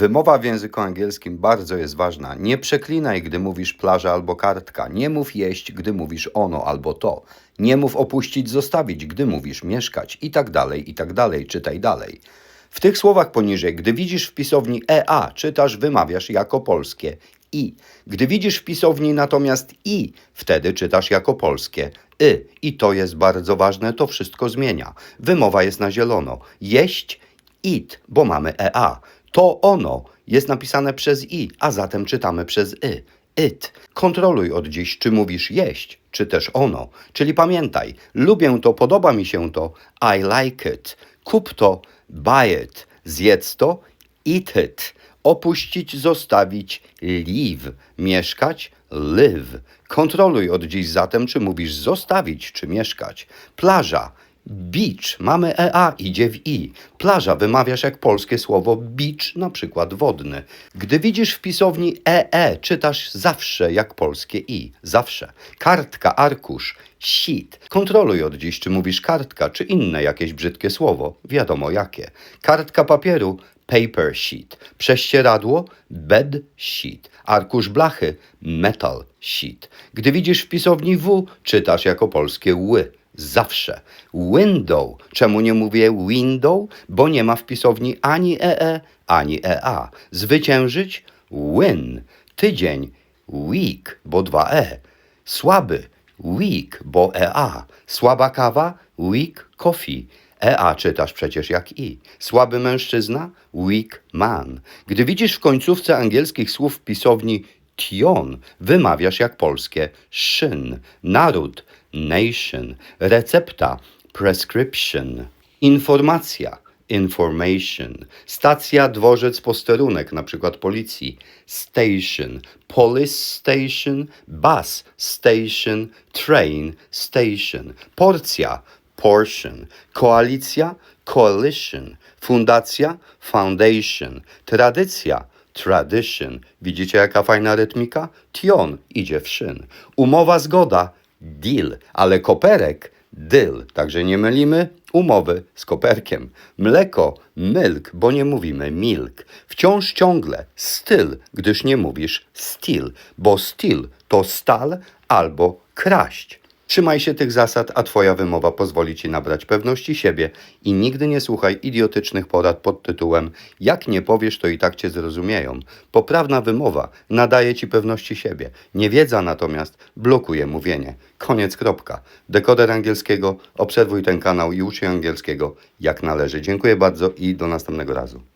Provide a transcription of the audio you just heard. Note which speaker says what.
Speaker 1: Wymowa w języku angielskim bardzo jest ważna. Nie przeklinaj, gdy mówisz plaża albo kartka. Nie mów jeść, gdy mówisz ono albo to. Nie mów opuścić, zostawić, gdy mówisz mieszkać i tak dalej, i tak dalej. Czytaj dalej. W tych słowach poniżej, gdy widzisz w pisowni EA, czytasz, wymawiasz jako polskie i. Gdy widzisz w pisowni natomiast i, wtedy czytasz jako polskie y. I to jest bardzo ważne, to wszystko zmienia. Wymowa jest na zielono. Jeść, it, bo mamy EA. To ono jest napisane przez i, a zatem czytamy przez y. It. Kontroluj od dziś, czy mówisz jeść, czy też ono. Czyli pamiętaj, lubię to, podoba mi się to, I like it. Kup to, buy it. Zjedz to, eat it. Opuścić, zostawić, leave. Mieszkać, live. Kontroluj od dziś zatem, czy mówisz zostawić, czy mieszkać. Plaża, beach. Mamy EA, idzie w I. Plaża wymawiasz jak polskie słowo beach, na przykład wodny. Gdy widzisz w pisowni EE, czytasz zawsze jak polskie I. Zawsze. Kartka, arkusz, sheet. Kontroluj od dziś, czy mówisz kartka, czy inne jakieś brzydkie słowo. Wiadomo jakie. Kartka papieru, paper sheet. Prześcieradło, bed sheet. Arkusz blachy, metal sheet. Gdy widzisz w pisowni W, czytasz jako polskie ły. Zawsze. Window. Czemu nie mówię window? Bo nie ma w pisowni ani EE, ani EA. Zwyciężyć? Win. Tydzień? Week, bo dwa E. Słaby? Weak, bo EA. Słaba kawa? Weak coffee. EA czytasz przecież jak i. Słaby mężczyzna? Weak man. Gdy widzisz w końcówce angielskich słów w pisowni tion, wymawiasz jak polskie szyn. Naród? Nation. Recepta? Prescription. Informacja? Information. Stacja, dworzec, posterunek, na przykład policji. Station. Police station. Bus station. Train station. Porcja. Portion. Koalicja. Coalition. Fundacja. Foundation. Tradycja. Tradition. Widzicie jaka fajna rytmika? Tion idzie w szyn. Umowa zgoda. Deal. Ale koperek dyl. Także nie mylimy umowy z koperkiem. Mleko, milk, bo nie mówimy milk. Wciąż ciągle styl, gdyż nie mówisz still, bo still to stal albo kraść. Trzymaj się tych zasad, a Twoja wymowa pozwoli Ci nabrać pewności siebie i nigdy nie słuchaj idiotycznych porad pod tytułem Jak nie powiesz, to i tak Cię zrozumieją. Poprawna wymowa nadaje Ci pewności siebie. Niewiedza natomiast blokuje mówienie. Koniec, kropka. Dekoder angielskiego, obserwuj ten kanał i ucz się angielskiego jak należy. Dziękuję bardzo i do następnego razu.